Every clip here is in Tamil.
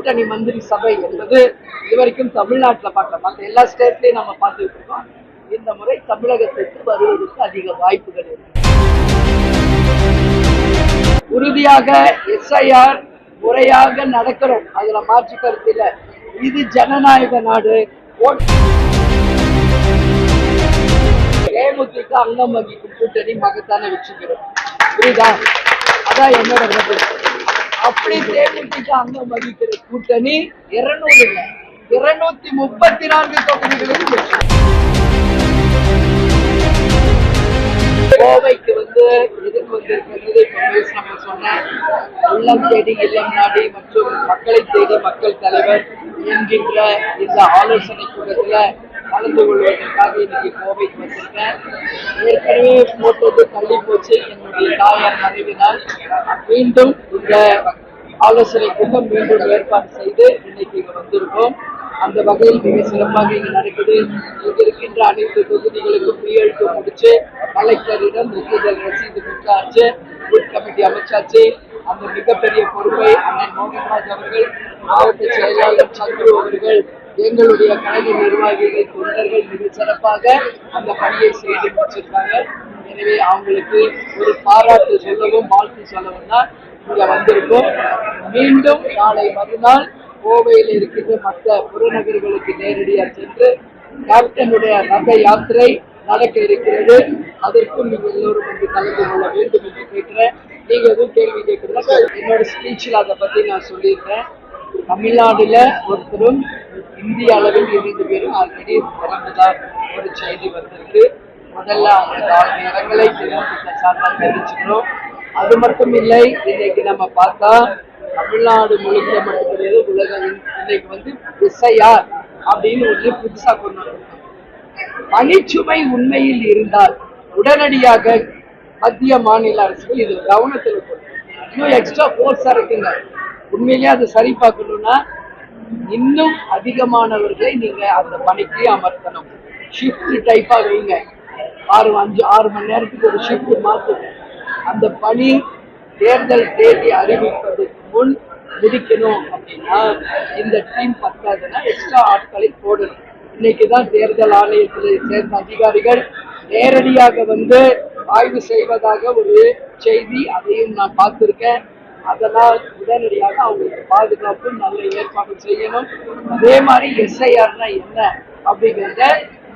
கூட்டணி மந்திரி சபை என்பது இதுவரைக்கும் தமிழ்நாட்டில் பார்க்கலாம் மற்ற எல்லா ஸ்டேட்லையும் நம்ம பார்த்துட்டு இருக்கோம். இந்த முறை தமிழகத்திற்கு வருவதற்கு அதிக வாய்ப்புகள் இருக்கு. உறுதியாக எஸ்ஐஆர் முறையாக நடக்கிறோம். அதுல மாற்று கருத்தில் இது ஜனநாயக நாடு. ஓட்- தேமுதிக அங்கம் வகிக்கும் கூட்டணி மகத்தான வெற்றி புரியுதா? அதான் என்னோட அப்படி தேமுதிக அங்கம் வகிக்கிற கூட்டணி இருநூறு இருநூத்தி முப்பத்தி நான்கு தொகுதிகளில் கோவைக்கு வந்து எதிர்ப்பு வந்திருக்கிறது இப்ப நம்ம சொன்னேன் உள்ளம் தேடி இல்லம் நாடி மற்றும் மக்களை தேடி மக்கள் தலைவர் என்கின்ற இந்த ஆலோசனை கூட்டத்துல கலந்து கொள்வதற்காக இன்னைக்கு கோவைக்கு வந்திருக்கேன் ஏற்கனவே போட்டது தள்ளி போச்சு. என்னுடைய தாயார் மறைவினால். மீண்டும் இந்த ஆலோசனை கூட்டம் மீண்டும் ஏற்பாடு செய்து இன்னைக்கு இங்க வந்திருக்கோம். அந்த வகையில் மிக சிறப்பாக இங்கு நடக்குது. இங்கு இருக்கின்ற அனைத்து தொகுதிகளுக்கும் கையெழுத்து முடிச்சு கலெக்டரிடம் ஒப்புதல் ரசீது கொடுத்தாச்சு பூத் கமிட்டி அமைச்சாச்சு. அந்த மிகப்பெரிய பொறுப்பை அண்ணன் மோகன்ராஜ் அவர்கள் மாவட்ட செயலாளர் சந்துரு அவர்கள் எங்களுடைய கழக நிர்வாகிகள் தொண்டர்கள் மிக சிறப்பாக அந்த பணியை செய்து முடிச்சிருக்காங்க. எனவே அவங்களுக்கு ஒரு பாராட்டு சொல்லவும் வாழ்த்து சொல்லவும் தான் இங்க வந்திருக்கும். மீண்டும் நாளை மறுநாள் கோவையில் இருக்கின்ற மற்ற புறநகர்களுக்கு நேரடியாக சென்று கேப்டனுடைய ரத யாத்திரை நடக்க இருக்கிறது. அதற்கும் நீங்க எல்லோரும் வந்து கலந்து கொள்ள வேண்டும் என்று கேட்கிறேன் நீங்க எதுவும் கேள்வி கேட்கிறதா என்னோட ஸ்பீச்சில் அதை பத்தி நான் சொல்லியிருக்கேன் தமிழ்நாடுல ஒருத்தரும் இந்திய அளவில் இரண்டு பேரும் ஆல்ரெடி பிறந்ததால் ஒரு செய்தி வந்திருக்கு. முதல்ல அந்த நாலு இடங்களை சார்பாக தெரிவிச்சுக்கிறோம். அது மட்டும் இல்லை இன்னைக்கு நம்ம பார்த்தா தமிழ்நாடு முழுக்க மட்டும் கிடையாது உலகம் இன்னைக்கு வந்து எஸ்ஐஆர் அப்படின்னு ஒன்று புதுசா கொண்டு வந்திருக்கோம் பணிச்சுமை உண்மையில் இருந்தால் உடனடியாக மத்திய மாநில அரசுகள் இது கவனத்தில் இன்னும் எக்ஸ்ட்ரா ஃபோர்ஸ் இருக்குங்க. உண்மையிலேயே அதை சரி பார்க்கணும்னா இன்னும் அதிகமானவர்களை நீங்க அந்த பணிக்கு அமர்த்தணும். ஷிஃப்ட் டைப்பாக வைங்க. ஆறு அஞ்சு ஆறு மணி நேரத்துக்கு ஒரு ஷிஃப்ட் மாத்துங்க அந்த பணி தேர்தல் தேதி அறிவிப்பதற்கு முன் முடிக்கணும் அப்படின்னா இந்த டீம் பத்தாதுன்னா எக்ஸ்ட்ரா ஆட்களை போடணும். இன்னைக்கு தான் தேர்தல் ஆணையத்தில் சேர்ந்த அதிகாரிகள் நேரடியாக வந்து ஆய்வு செய்வதாக ஒரு செய்தி அதையும் நான் பார்த்துருக்கேன். அதனால் உடனடியாக அவங்களுக்கு பாதுகாப்பு நல்ல ஏற்பாடு செய்யணும். அதே மாதிரி எஸ்ஐஆர்னா என்ன அப்படிங்கிறத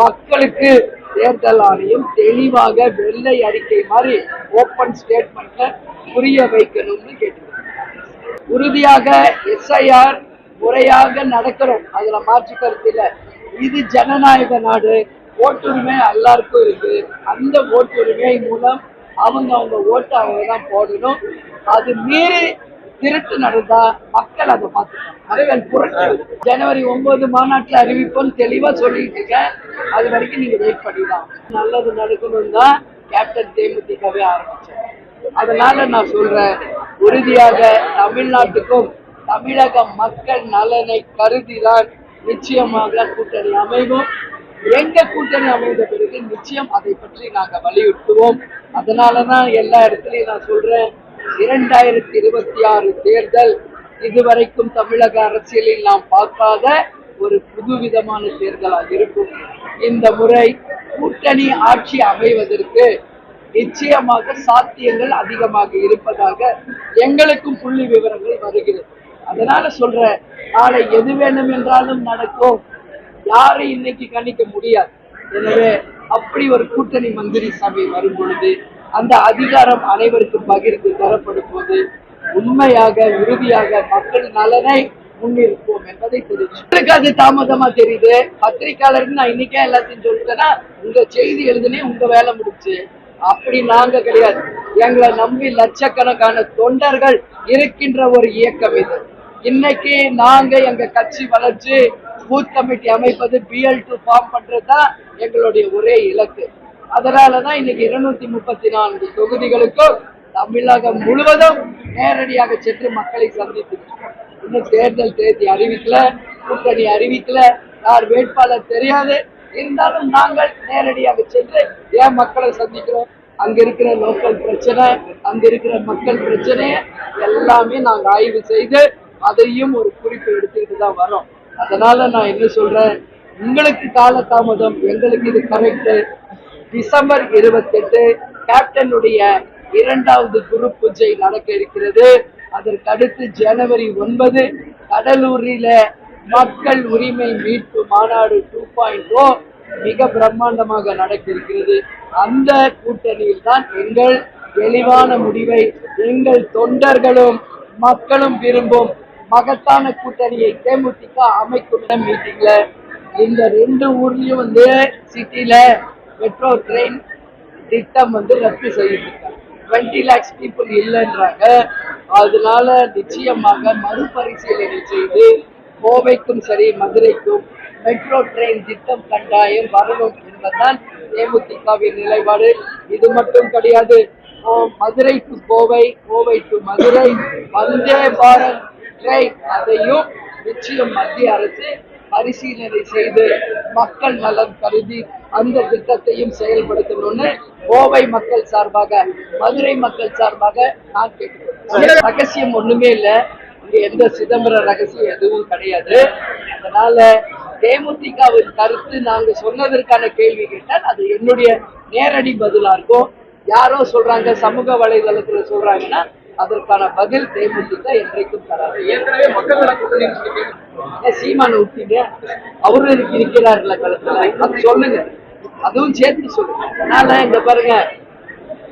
மக்களுக்கு தேர்தல் ஆணையம் தெளிவாக வெள்ளை அறிக்கை மாதிரி ஓப்பன் ஸ்டேட்மெண்ட்ல புரிய வைக்கணும்னு கேட்டுக்கிறேன் உறுதியாக எஸ்ஐஆர் முறையாக நடக்கிறோம் அதுல மாற்று கருத்து இது ஜனநாயக நாடு. ஓட்டுரிமை எல்லாருக்கும் இருக்கு. அந்த ஓட்டுரிமை மூலம் அவங்க அவங்க ஓட்டு அவங்க தான் போடணும். அது மீறி திருட்டு நடந்தா மக்கள் அதை பார்த்துக்கணும் புரட்சி. ஜனவரி ஒன்பது மாநாட்டில் அறிவிப்போம்னு தெளிவா சொல்லிட்டு இருக்கேன். அது வரைக்கும் நீங்க வெயிட் பண்ணிடலாம் நல்லது நடக்கணும் தான் கேப்டன் தேமுதிகவே ஆரம்பிச்சேன் அதனால நான் சொல்றேன் உறுதியாக தமிழ்நாட்டுக்கும் தமிழக மக்கள் நலனை கருதிதான் நிச்சயமாக கூட்டணி அமைவும். எங்க கூட்டணி அமைந்த பிறகு நிச்சயம் அதை பற்றி நாங்க வலியுறுத்துவோம். அதனாலதான் எல்லா இடத்துலயும் நான் சொல்றேன் இரண்டாயிரத்தி இருபத்தி ஆறு தேர்தல் இதுவரைக்கும் தமிழக அரசியலில் நாம் பார்க்காத ஒரு புதுவிதமான தேர்தலாக இருக்கும். இந்த முறை கூட்டணி ஆட்சி அமைவதற்கு நிச்சயமாக சாத்தியங்கள் அதிகமாக இருப்பதாக எங்களுக்கும் புள்ளி விவரங்கள் வருகிறது. அதனால சொல்ற நாளை எது வேண்டும் என்றாலும் நடக்கும். யாரும் இன்னைக்கு கணிக்க முடியாது. எனவே அப்படி ஒரு கூட்டணி மந்திரி சபை வரும் பொழுது அந்த அதிகாரம் அனைவருக்கும் பகிர்ந்து தரப்படும் போது உண்மையாக உறுதியாக மக்கள் நலனை முன்னிருப்போம் என்பதை தெரிஞ்சு அது தாமதமா தெரியுது? பத்திரிக்கையாளருக்கு நான் இன்னைக்கே எல்லாத்தையும் சொல்லிட்டேன்னா உங்க செய்தி எழுதுனே உங்க வேலை முடிச்சு அப்படி நாங்க கிடையாது. எங்களை நம்பி லட்சக்கணக்கான தொண்டர்கள் இருக்கின்ற ஒரு இயக்கம் இது. இன்னைக்கு நாங்க எங்க கட்சி வளர்ச்சி பூத் கமிட்டி அமைப்பது பிஎல் டு ஃபார்ம் பண்றதுதான் எங்களுடைய ஒரே இலக்கு. அதனாலதான் இன்னைக்கு இருநூத்தி முப்பத்தி நான்கு தொகுதிகளுக்கும் தமிழகம் முழுவதும் நேரடியாக சென்று மக்களை சந்தித்து இன்னும் தேர்தல் தேதி அறிவிக்கல கூட்டணி அறிவிக்கல யார் வேட்பாளர் தெரியாது. இருந்தாலும் நாங்கள் நேரடியாக சென்று ஏன் மக்களை சந்திக்கிறோம்? அங்க இருக்கிற லோக்கல் பிரச்சனை அங்க இருக்கிற மக்கள் பிரச்சனை எல்லாமே நாங்கள் ஆய்வு செய்து அதையும் ஒரு குறிப்பு எடுத்துக்கிட்டு தான் வரோம். அதனால நான் என்ன சொல்றேன்? உங்களுக்கு காலதாமதம் எங்களுக்கு இது கரெக்ட் டிசம்பர் இருபத்தெட்டு கேப்டனுடைய இரண்டாவது குரு பூஜை நடக்க இருக்கிறது. அதற்கு அடுத்து ஜனவரி ஒன்பது கடலூரில மக்கள் உரிமை மீட்பு மாநாடு டூ பாயிண்ட் ஓ மிக பிரம்மாண்டமாக நடக்க இருக்கிறது. அந்த கூட்டணியில் தான் எங்கள் தெளிவான முடிவை எங்கள் தொண்டர்களும் மக்களும் விரும்பும் மகத்தான கூட்டணியை தேமுதிக அமைக்கும் மீட்டிங்ல இந்த ரெண்டு ஊர்லயும் வந்து சிட்டில மெட்ரோ ட்ரெயின் திட்டம் வந்து ரத்து செய்யப்பட்டாங்க டுவெண்ட்டி லேக்ஸ் பீப்புள் இல்லைன்றாங்க. அதனால நிச்சயமாக மறுபரிசீலனை செய்து கோவைக்கும் சரி மதுரைக்கும் மெட்ரோ ட்ரெயின் திட்டம் கட்டாயம் வரணும் என்பதுதான் தேமுதிகவின் நிலைப்பாடு. இது மட்டும் கிடையாது. Madurai to Kovai Kovai to Madurai. Vande Bharat train அதையும் நிச்சயம் மத்திய அரசு பரிசீலனை செய்து மக்கள் நலன் கருதி அந்த திட்டத்தையும் செயல்படுத்தணும்னு கோவை மக்கள் சார்பாக மதுரை மக்கள் சார்பாக நான் கேட்டுக்கொள்கிறேன். ரகசியம் ஒண்ணுமே இல்லை. இங்க எந்த சிதம்பர ரகசியம் எதுவும் கிடையாது. அதனால தேமுதிகவின் கருத்து நாங்க சொன்னதற்கான கேள்வி கேட்டால் அது என்னுடைய நேரடி பதிலா இருக்கும். யாரோ சொல்றாங்க சமூக வலைதளத்துல சொல்றாங்கன்னா அதற்கான பதில் தேமுதிக என்றைக்கும் தராது. ஏற்கனவே மக்கள் சீமான விட்டீங்க அவரும் இருக்கு இருக்கிறார்ல களத்துல அது சொல்லுங்க. அதுவும் சேர்த்து சொல்லுங்க. அதனால இந்த பாருங்க.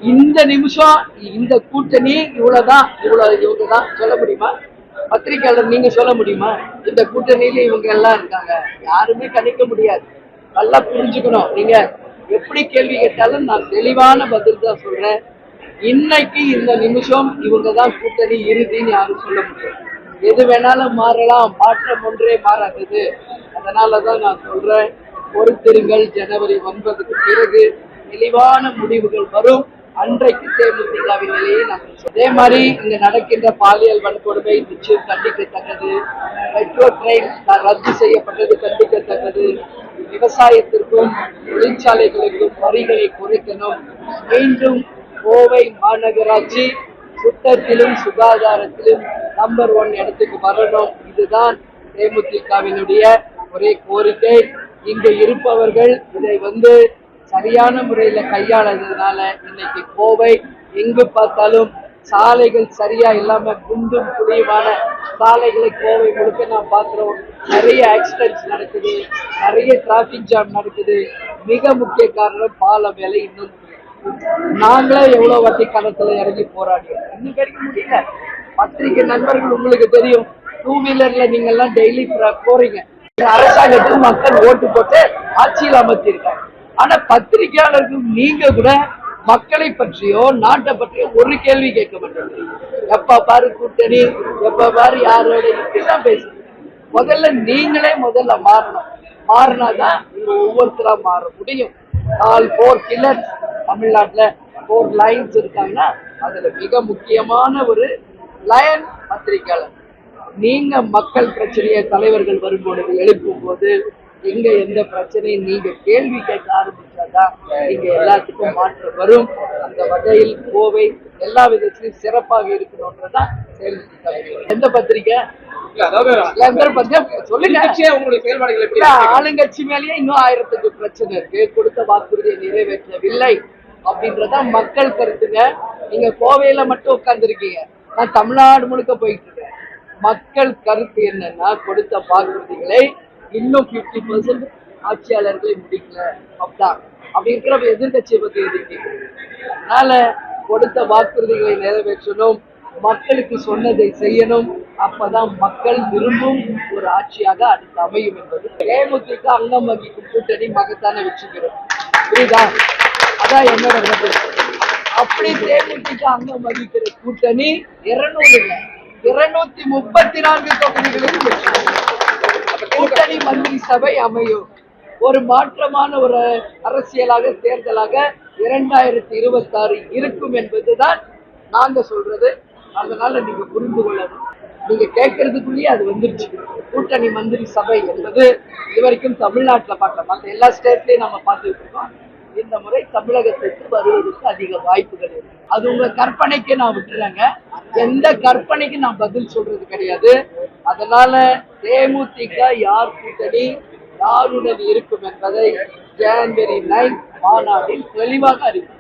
இந்த நிமிஷம் இந்த கூட்டணி இவ்வளவுதான் இவ்வளவு இவங்க தான் சொல்ல முடியுமா? பத்திரிகையாளர் நீங்க சொல்ல முடியுமா? இந்த கூட்டணியில இவங்க எல்லாம் இருக்காங்க. யாருமே கணிக்க முடியாது. நல்லா புரிஞ்சுக்கணும். நீங்க எப்படி கேள்வி கேட்டாலும் நான் தெளிவான பதில் தான் சொல்றேன். இன்னைக்கு இந்த நிமிஷம் இவங்க தான் கூட்டணி இறுதின்னு யாரும் சொல்ல முடியாது. எது வேணாலும் மாறலாம் மாற்றம் ஒன்றே மாறாதது. அதனாலதான் நான் சொல்றேன் பொறுத்திருங்கள் ஜனவரி ஒன்பதுக்கு பிறகு தெளிவான முடிவுகள் வரும். அன்றைக்கு தேமுதிகவின் நிலையை நாம் அதே மாதிரி இங்க நடக்கின்ற பாலியல் வன்கொடுமை நிச்சயம் கண்டிக்கத்தக்கது. மெட்ரோ ட்ரெயின் ரத்து செய்யப்பட்டது கண்டிக்கத்தக்கது. விவசாயத்திற்கும் தொழிற்சாலைகளுக்கும் வரிகளை குறைக்கணும். மீண்டும் கோவை மாநகராட்சி சுத்தத்திலும் சுகாதாரத்திலும் நம்பர் ஒன் இடத்துக்கு வரணும். இதுதான் தேமுதிகவினுடைய ஒரே கோரிக்கை. இங்கு இருப்பவர்கள் இதை வந்து சரியான முறையில கையாளதுனால இன்னைக்கு கோவை எங்கு பார்த்தாலும் சாலைகள் சரியா இல்லாம குண்டும் குழியுமான சாலைகளை கோவை முழுக்க நான் பார்க்கிறோம். நிறைய ஆக்சிடென்ட்ஸ் நடக்குது. நிறைய டிராஃபிக் ஜாம் நடக்குது. மிக முக்கிய காரணம் பால வேலை. இன்னும் நாங்களே எவ்வளவு வாட்டி களத்துல இறங்கி போராடுறோம் இன்னும் கிடைக்க முடியல. பத்திரிகை நண்பர்கள் உங்களுக்கு தெரியும். டூ வீலர்ல நீங்க எல்லாம் டெய்லி போறீங்க. அரசாங்கத்துக்கு மக்கள் ஓட்டு போட்டு ஆட்சியில் அமர்த்தியிருக்காங்க. ஆனா பத்திரிகையாளர்கள் நீங்க கூட மக்களை பற்றியோ நாட்டை பற்றியோ ஒரு கேள்வி கேட்க மாட்டேங்க எப்ப பாரு கூட்டணி எப்ப பாரு யாரோட இப்படிதான் பேசுறீங்க. முதல்ல நீங்களே முதல்ல மாறணும். மாறினாதான் ஒவ்வொருத்தரா மாற முடியும். ஆல் போர் கில்லர்ஸ் தமிழ்நாட்டுல போர் லைன்ஸ் இருக்காங்கன்னா அதுல மிக முக்கியமான ஒரு லயன் பத்திரிகையாளர். நீங்க மக்கள் பிரச்சனையை தலைவர்கள் வரும்பொழுது எழுப்பும் போது எங்க எந்த பிரச்சனையும் நீங்க கேள்வி கேட்க ஆரம்பிச்சாதான் இங்க எல்லாத்துக்கும் மாற்றம் வரும். அந்த வகையில் கோவை எல்லா விதத்திலும் சிறப்பாக இருக்கணும்ன்றதான். எந்த பத்திரிக்கை? ஆளுங்கட்சி மேலேயே இன்னும் ஆயிரத்துக்கு பிரச்சனை இருக்கு. கொடுத்த வாக்குறுதியை நிறைவேற்றவில்லை. அப்படின்றத மக்கள் கருத்துங்க. நீங்க கோவையில மட்டும் உட்கார்ந்துருக்கீங்க. நான் தமிழ்நாடு முழுக்க போயிட்டு இருக்கேன் மக்கள் கருத்து என்னன்னா கொடுத்த வாக்குறுதிகளை இன்னும் 50% பர்சன்ட் ஆட்சியாளர்களை முடிக்கல. அப்படிதான் அப்படி இருக்கிற எதிர்கட்சியை பத்தி எதிர்க்கு அதனால கொடுத்த வாக்குறுதிகளை நிறைவேற்றணும். மக்களுக்கு சொன்னதை செய்யணும். அப்பதான் மக்கள் விரும்பும் ஒரு ஆட்சியாக அடுத்து அமையும் என்பது. தேமுதிக அங்கம் வகிக்கும் கூட்டணி மகத்தான வெற்றி பெறும். புரியுதா? அதான் என்னோட கருத்து. அப்படி தேமுதிக அங்கம் வகிக்கிற கூட்டணி இருநூறு இருநூத்தி முப்பத்தி நான்கு தொகுதிகளுக்கு கூட்டணி மந்திரி சபை அமையும். ஒரு மாற்றமான ஒரு அரசியலாக தேர்தலாக இரண்டாயிரத்தி இருபத்தாறு இருக்கும் என்பதுதான் நாங்க சொல்றது. அதனால நீங்க புரிந்து கொள்ளணும். நீங்க கேட்கறதுக்குள்ளேயே அது வந்துருச்சு. கூட்டணி மந்திரி சபை என்பது இது வரைக்கும் தமிழ்நாட்டுல பார்க்கலாம் மற்ற எல்லா ஸ்டேட்லயும் நம்ம பார்த்துட்டு இருக்கோம். இந்த முறை தமிழகத்திற்கு வருவதற்கு அதிக வாய்ப்புகள் இருக்கு. அது உங்க கற்பனைக்கு நான் விட்டுறேங்க. எந்த கற்பனைக்கு நான் பதில் சொல்றது கிடையாது. அதனால தேமுதிக யார் கூட்டணி யாருடன் இருக்கும் என்பதை ஜனவரி நைன் மாநாட்டில் தெளிவாக அறிவிக்கும்